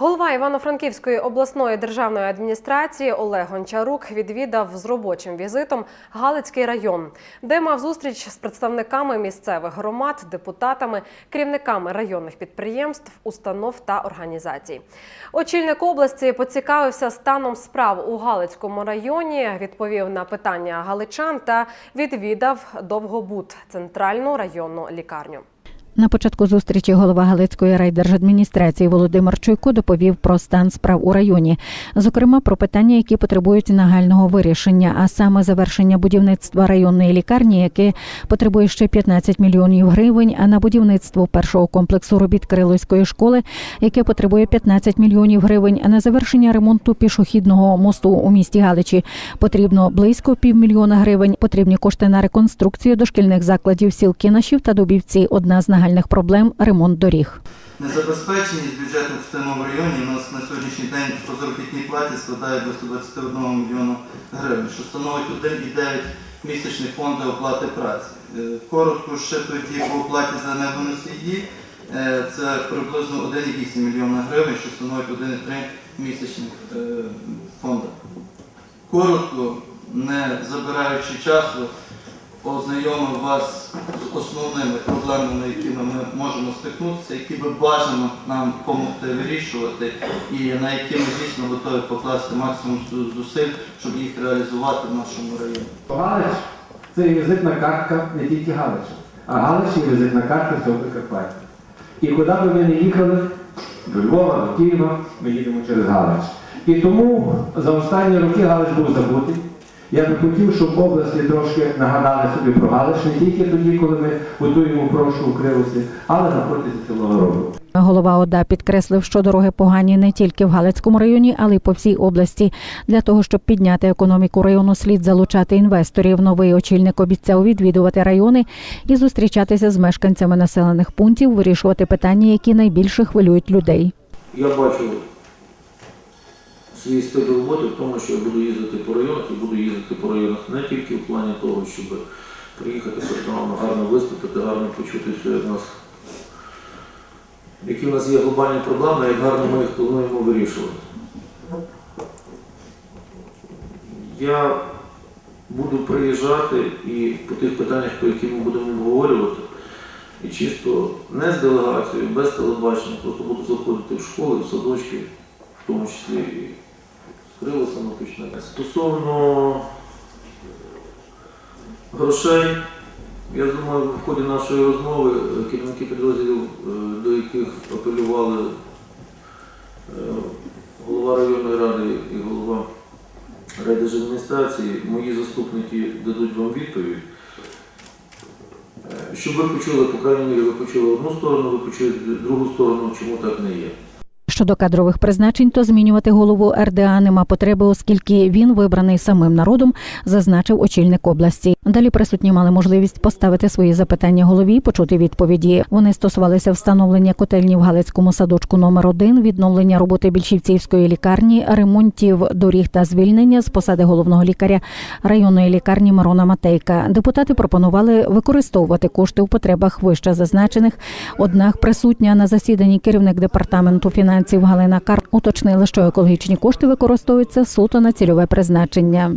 Голова Івано-Франківської обласної державної адміністрації Олег Гончарук відвідав з робочим візитом Галицький район, де мав зустріч з представниками місцевих громад, депутатами, керівниками районних підприємств, установ та організацій. Очільник області поцікавився станом справ у Галицькому районі, відповів на питання галичан та відвідав Довгобуд центральну районну лікарню. На початку зустрічі голова Галицької райдержадміністрації Володимир Чуйко доповів про стан справ у районі, зокрема про питання, які потребують нагального вирішення, а саме завершення будівництва районної лікарні, яке потребує ще 15 мільйонів гривень, а на будівництво першого комплексу робіт Кирилівської школи, яке потребує 15 мільйонів гривень, а на завершення ремонту пішохідного мосту у місті Галичі потрібно близько півмільйона гривень. Потрібні кошти на реконструкцію дошкільних закладів сіл Кинашів та Дубівці. Одна з нагальних проблем ремонт доріг. Незабезпеченість бюджету в цьому районі у нас на сьогоднішній день по заробітній платі складає близько 21 мільйона гривень, що становить 1,9 місячних фонду оплати праці. Е, Коротко ще тоді по оплаті за небоносії е, це приблизно 1,8 мільйона гривень, що становить 1,3 місячних е, фонду. Коротко, не забираючи часу, ознайомив вас з основними проблемами, якими ми можемо стикнутися, які би бажано нам допомогти вирішувати, і на які ми дійсно готові покласти максимум зусиль, щоб їх реалізувати в нашому районі. Галич це візитна картка не тільки Галича, а Галич є візитна картка всього Прикарпаття. І куди би ми не їхали, до Львова, до Києва, ми їдемо через Галич. І тому за останні роки Галич був забутий. Я би хотів, щоб області трошки нагадали собі про Галич не тільки тоді, коли ми готуємо прошу у Кривосі, але на протязі цілого року. Голова ОДА підкреслив, що дороги погані не тільки в Галицькому районі, але й по всій області. Для того щоб підняти економіку району, слід залучати інвесторів. Новий очільник обіцяв відвідувати райони і зустрічатися з мешканцями населених пунктів, вирішувати питання, які найбільше хвилюють людей. Я бачу свій стиль роботи в тому, що я буду їздити по районах і буду їздити по районах не тільки в плані того, щоб приїхати персонально гарно виступити, гарно почути, що в нас, які в нас є глобальні проблеми, як гарно ми їх плануємо вирішувати. Я буду приїжджати і по тих питаннях, по яких ми будемо обговорювати, і чисто не з делегацією, без телебачення, просто буду заходити в школи, в садочки, в тому числі і з Кривосами почнемо. Стосовно грошей, я думаю, в ході нашої розмови е, керівники підрозділів, е, до яких апелювали е, голова районної ради і голова райдержадміністрації, мої заступники дадуть вам відповідь. Е, Щоб ви почули, по крайній мірі, ви почули одну сторону, ви почули другу сторону, чому так не є. Щодо кадрових призначень, то змінювати голову РДА нема потреби, оскільки він вибраний самим народом, зазначив очільник області. Далі присутні мали можливість поставити свої запитання голові, почути відповіді. Вони стосувалися встановлення котельні в Галицькому садочку номер 1 відновлення роботи більшівцівської лікарні, ремонтів доріг та звільнення з посади головного лікаря районної лікарні Мирона Матейка. Депутати пропонували використовувати кошти у потребах вище зазначених. Однак присутня на засіданні керівник департаменту фінансів Галина Кар уточнила, що екологічні кошти використовуються суто на цільове призначення.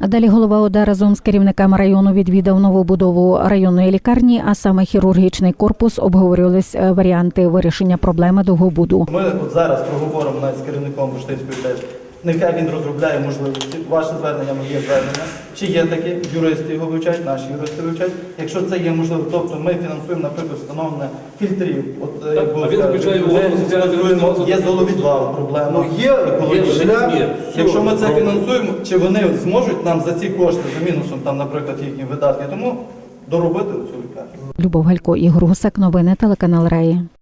А Далі голова ОДА разом з керівниками району відвідав нову будову районної лікарні, а саме хірургічний корпус. Обговорювались е, варіанти вирішення проблеми довгобуду. Ми зараз проговоримо навіть з керівником Буштинської. Нехай він розробляє можливості. Ваше звернення моє звернення. Чи є таке? Юристи його вивчають, наші юристи вивчають. Якщо це є можливо, тобто ми фінансуємо, наприклад, встановлення фільтрів. От е, як було а він сказано, ми фінансуємо, є золовідвал проблема. Ну є механізм є. Якщо ми це фінансуємо, чи вони зможуть нам за ці кошти, за мінусом, там, наприклад, їхні видатки, тому доробити цю лікарню. Любов Галько, Ігор Гусак, новини телеканал Раї.